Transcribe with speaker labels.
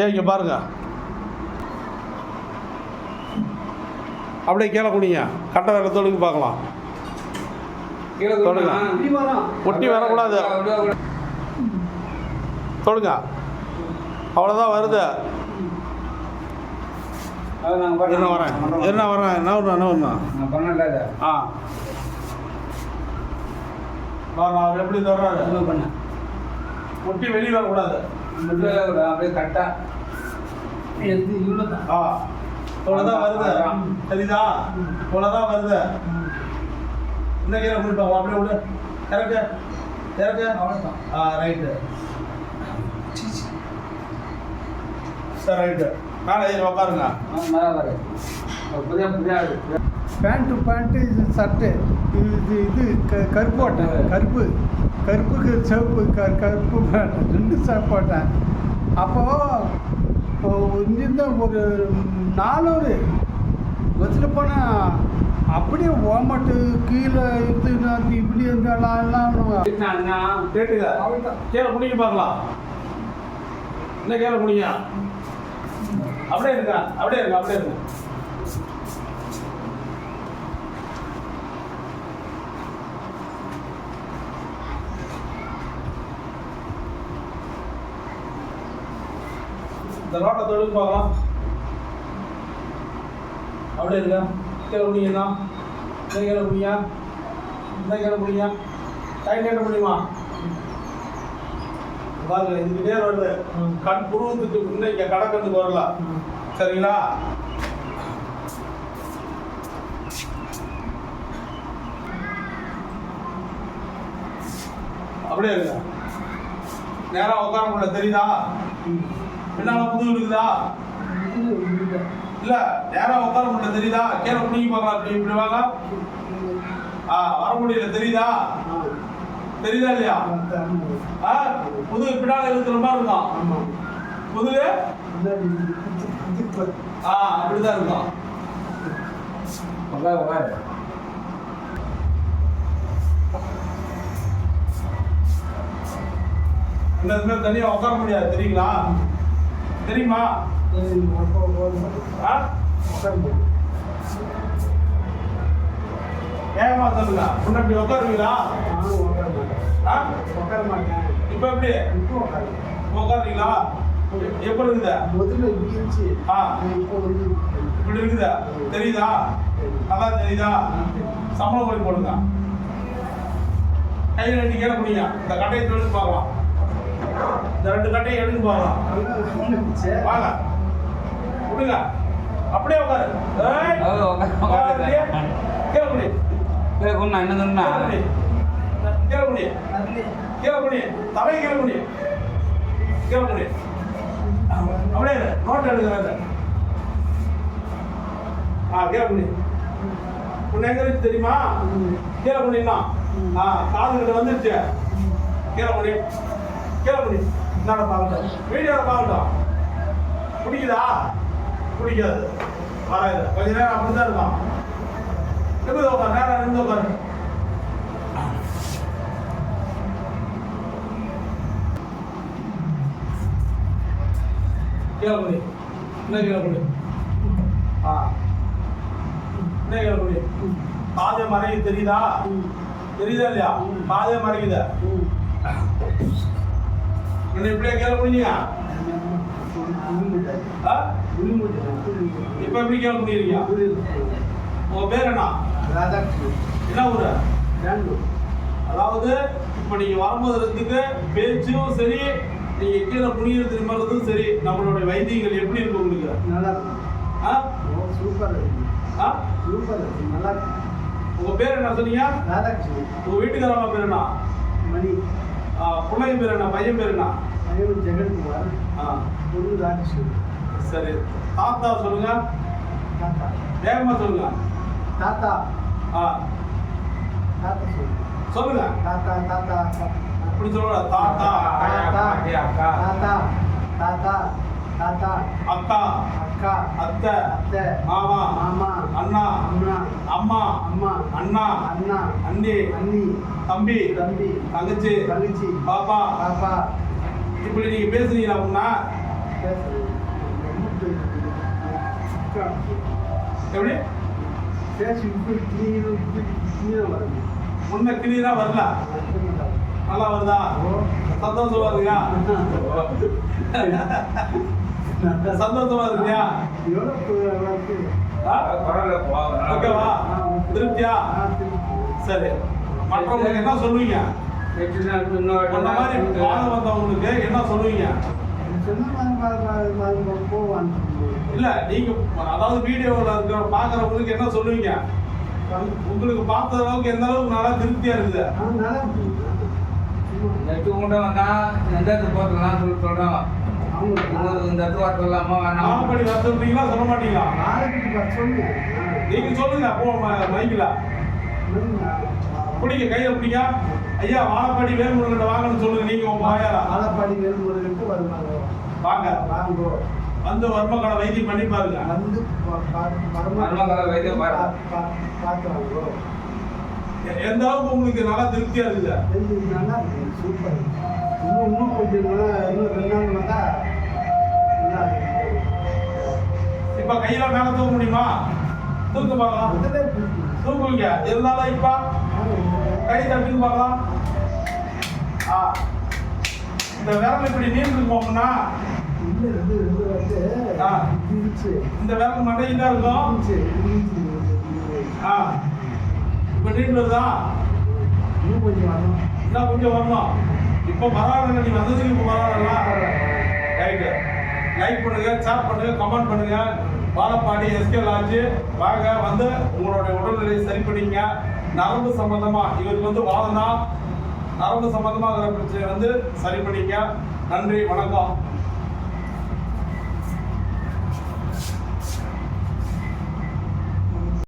Speaker 1: ஏன் இங்கே பாருங்க அப்படியே கீழே குனிங்க கட்டை வேற தொடுங்க பார்க்கலாம்.
Speaker 2: குனிமா.
Speaker 1: ஒட்டி வரக்கூடாது. தொடுங்க அவ்வளோதான் வருது என்ன. வரேன். என்ன வரேன் என்ன ஒன்று என்ன
Speaker 2: அதை.
Speaker 1: ஆ அவர் எப்படி
Speaker 2: பண்ணு.
Speaker 1: ஒட்டி வெளியே வரக்கூடாது
Speaker 2: கூட அப்படியே கட்டா எது இவ்வளோதான்
Speaker 1: ஆ. இவ்வளோதான் வருது. சரிதா? இவ்வளோதான் வருது. இந்த கீழே கொடுப்பாங்க அப்படியே விடு. இறக்கு. இறக்கு.
Speaker 2: அவ்வளோதான்
Speaker 1: ஆ ரைட்டு சரி ரைட்டு மேலே ஏறி உட்காருங்க
Speaker 2: புதிய புதிய
Speaker 3: பேண்ட்டு பேண்ட்டு இது சட்டை. இது இது இது க கருப்பு போட்டேன் கருப்பு. கருப்புக்கு சிவப்பு க கருப்பு ரெண்டு ஷர்ட் போட்டேன் அப்போது இங்கிருந்த ஒரு நானூறு. பஸ்ஸில் போனால் அப்படியே ஓமட்டு கீழே இருந்து நான் இப்படி இருந்தாலும் எல்லாம்
Speaker 1: கேட்டுங்க கீழே குடிக்க பார்க்கலாம். என்ன கீழே குடிங்க அப்படியே இருங்க அப்படியே இருங்க அப்படியே இருங்க. இந்த ரோட்டை தொழில் பார்க்கலாம். அப்படியே இருங்க கீழே குடிங்கண்ணா இந்த கீழே குடிங்க இந்த கீழே குடிங்க கை நீட்ட முடியுமா? பாருங்க இதுக்கு நேர் வருது கண் புருவத்துக்கு முன்ன இங்க கடக்கணுக்கு வரல. சரிங்களா? அப்படியே இருங்க நேரா உட்கார முடியல தெரியுதா? பின்னால புது இருக்குதா இல்ல நேரா உட்கார முடியல தெரியுதா? கீழே குடிங்க பார்க்கலாம் இப்படி இப்படி வாங்க. ஆ வர முடியல தெரியுதா? தெரியுதா இல்லையா? ஆ புது பின்னால இருக்கிற மாதிரி இருக்கும்.
Speaker 3: ஆமாம்
Speaker 1: புது ஆ அப்படிதான் இருக்கும்.
Speaker 2: உட்காரு
Speaker 1: இந்த இதுல தனியா உட்கார முடியாது தெரியுங்களா? தெரியுமா? ஆ? ஏமா சொல்லுங்க. முன்னாடி உட்காருவீங்களா ஆ?
Speaker 3: உட்கார மாட்டேன்
Speaker 1: இப்ப எப்படி?
Speaker 3: இப்போ உட்காரு
Speaker 1: உட்காருவீங்களா எப்படி இருக்குதா?
Speaker 3: முதல்ல இப்படி இருந்துச்சு
Speaker 1: ஆ.
Speaker 3: இப்போ வந்து
Speaker 1: இப்படி இருக்குதா. தெரியுதா? நல்லா தெரியுதா? சம்பளம் பண்ணி போடுங்க. கையில் ரெண்டு கீழே குடிங்க இந்த கட்டையை தொழில் பார்க்கலாம். இந்த ரெண்டு கட்டையை எடுத்து
Speaker 3: இருந்துச்சு
Speaker 1: வாங்க. விடுங்க. அப்படியே உட்காரு. ஏய்,
Speaker 2: அது உட்காரு,
Speaker 1: உட்காரு,
Speaker 2: உட்காரு.
Speaker 1: அப்படியே. கீழே குடி
Speaker 2: ஏய், குண்ணா, என்ன சொன்னா?
Speaker 1: கீழே குடி கீழே குடி கீழே குடி தலை கீழே குடி கீழே குடி அப்படியே. நோட் எடுக்கிறாங்க ஆ கீழே குடி உன்னை எங்க இருக்கு தெரியுமா? கீழே குடினா ஆ காது கிட்ட வந்துருச்சு. கீழே குடி கீழே குடி என்னடா பார்க்கட்டும் வீடியோவில் பார்க்கட்டும் பிடிக்குதா? பிடிக்காது. வராது. கொஞ்ச நேரம் அப்படி தான் இருக்கும் எப்படி உட்காரு. நேரம் இருந்து உட்காரு. கீழே குடி என்ன கீழே குடி ஆ. என்ன கீழே குடி பாதை மறையுது தெரியுதா? தெரியுதா இல்லையா? பாதை மறைக்குது என்ன இப்படியே குடிங்க ஆ இப்போ எப்படி கீழே குடிக்கிறீங்க உங்க பேர் என்ன என்ன ஊரு
Speaker 3: பெங்களூர்
Speaker 1: அதாவது இப்போ நீங்க வரும்போது இருந்துக்கு பேச்சும் சரி நீங்க கீழே குனிகிறது நிம்மறதும் சரி நம்மளுடைய வைத்தியங்கள் எப்படி இருக்கு உங்களுக்கு?
Speaker 3: நல்லா இருக்கும் சூப்பர்? சூப்பர் நல்லா இருக்கு.
Speaker 1: உங்க பேர் என்ன சொன்னீங்க?
Speaker 3: ராதாகிருஷ்ணன்.
Speaker 1: உங்க வீட்டுக்காரவங்க பேர் என்ன?
Speaker 3: மணி.
Speaker 1: பிள்ளைங்க பேர் என்ன? பையன் பேர் என்ன?
Speaker 3: பையன் ஜெகன்குமார்
Speaker 1: ஆ,
Speaker 3: பொண்ணு ராஜேஸ்வரி
Speaker 1: சரி. தாத்தா சொல்லுங்க.
Speaker 3: தாத்தா.
Speaker 1: வேகமா சொல்லுங்க.
Speaker 3: தாத்தா.
Speaker 1: ஆ,
Speaker 3: தாத்தா சொல்லு
Speaker 1: சொல்லுங்க.
Speaker 3: தாத்தா தாத்தா
Speaker 1: அப்படி சொல்லுங்க தாத்தா.
Speaker 3: தாத்தா
Speaker 2: அக்கா.
Speaker 3: தாத்தா. தாத்தா தாத்தா.
Speaker 1: அக்கா.
Speaker 3: அக்கா.
Speaker 1: அத்தை.
Speaker 3: அத்தை.
Speaker 1: மாமா.
Speaker 3: மாமா.
Speaker 1: அண்ணா.
Speaker 3: அண்ணா
Speaker 1: அம்மா.
Speaker 3: அம்மா.
Speaker 1: அண்ணா.
Speaker 3: அண்ணா.
Speaker 1: அண்ணி.
Speaker 3: அண்ணி.
Speaker 1: தம்பி.
Speaker 3: தம்பி.
Speaker 1: தங்கச்சி.
Speaker 3: தங்கச்சி.
Speaker 1: பாப்பா.
Speaker 3: பாப்பா.
Speaker 1: இப்படி நீங்க பேசுனீங்க அப்படின்னா எப்படி?
Speaker 3: பேசி கிளீனாக வருது
Speaker 1: முன்ன கிளியரா வரல. நல்லா வருதா? சந்தோஷமா இருக்கியா? சந்தோஷமா இருக்கியா? ஆ? ஓகேவா? திருப்தியா? சரி. மற்றவங்களுக்கு என்ன சொல்லுவீங்க? அந்த மாதிரி வாழ வந்தவங்களுக்கு என்ன சொல்லுவீங்க? இல்ல நீங்க அதாவது வீடியோவில் இருக்கிற பாக்குறவங்களுக்கு என்ன சொல்லுவீங்க? உங்களுக்கு பார்த்த அளவுக்கு எந்த அளவுக்கு நல்லா திருப்தியா இருக்குது?
Speaker 2: நெட்டு கூட வந்தா எந்த இடத்துக்கு போகலாம் சொல்லி சொல்றோம் இந்த இடத்துக்கு வர சொல்லாமா வேணாம்.
Speaker 1: வாழப்படி வர சொல்றீங்களா சொல்ல மாட்டீங்களா? நீங்க சொல்லுங்க அப்போ ம- மைக்கில் பிடிங்க கையில பிடிங்க. ஐயா வாழப்பாடி வேல்முருகன் வாங்கன்னு சொல்லுங்க நீங்க உங்க வாயால.
Speaker 3: ஆலப்பாடி வேல்முருகனுக்கு வருவாங்க
Speaker 1: வாங்க.
Speaker 3: வாங்கோ.
Speaker 1: வந்து வர்மக்கடை வைத்தியம் பண்ணி பாருங்க.
Speaker 3: வந்து
Speaker 2: மருமகளை வைத்தியம் பாரு.
Speaker 3: பார்த்து வாங்கோ
Speaker 1: எ- எந்த அளவுக்கு உங்களுக்கு நல்லா திருப்தியா இருக்குது
Speaker 3: நல்லா இருக்கு சூப்பர். இன்னும் இன்னும் கொஞ்சம் இன்னும் ரெண்டு நாள் வந்தா.
Speaker 1: இப்ப கையில மேல தூக்க முடியுமா? தூக்க பார்க்கலாம். தூக்குவீங்க இருந்தாலும் இப்ப கை அப்படின்னு பார்க்கலாம் ஆ. இந்த விரல் இப்படி நீண்டு போகணும்னா
Speaker 3: இது
Speaker 1: இந்த விரல் மண்டையில் தான் இருக்கும்? ஆ. இப்ப நீண்டு வருதா
Speaker 3: இன்னும் கொஞ்சம் வரணும்.
Speaker 1: இன்னும் கொஞ்சம் வரணும் இப்போ பரவாயில்ல நீ வந்ததுக்கு இப்போ பரவாயில்ல ரைட்டு லைக் பண்ணுங்க ஷேர் பண்ணுங்க கமெண்ட் பண்ணுங்க. வாழப்பாடி எஸ்கே லாட்ஜ் வாங்க வந்து உங்களுடைய உடல்நிலையை சரி பண்ணிங்க நரம்பு சம்பந்தமா இவருக்கு வந்து வாதனா நரம்பு சம்பந்தமாக இருக்கிற பிரச்சனை வந்து சரி பண்ணிக்க நன்றி வணக்கம்.